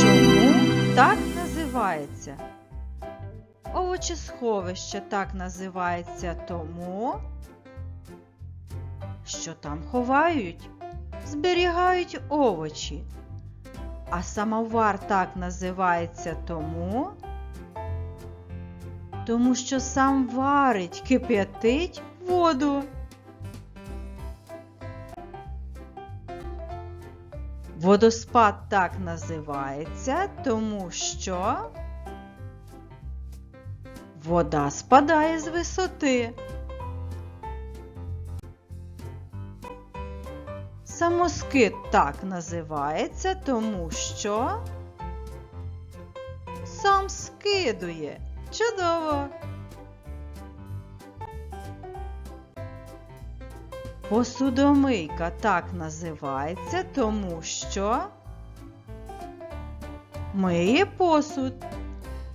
Чому так називається? Овочесховище так називається тому, що там ховають, зберігають овочі. А самовар так називається тому, тому що сам варить, кип'ятить воду. Водоспад так називається, тому що вода спадає з висоти. Самоскид так називається, тому що сам скидує. Чудово! Посудомийка так називається, тому що миє посуд,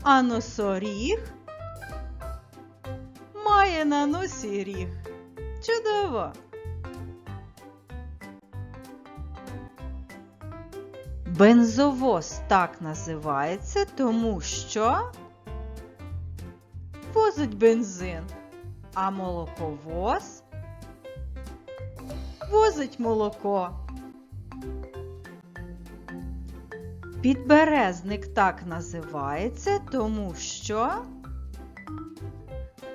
а носоріг має на носі ріг. Чудово! Бензовоз так називається, тому що возить бензин, а молоковоз возить молоко. Підберезник так називається, тому що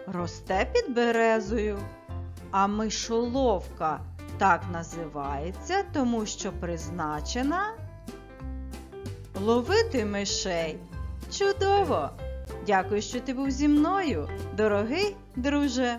росте під березою, а мишоловка так називається, тому що призначена ловити мишей. Чудово! Дякую, що ти був зі мною, дорогий друже.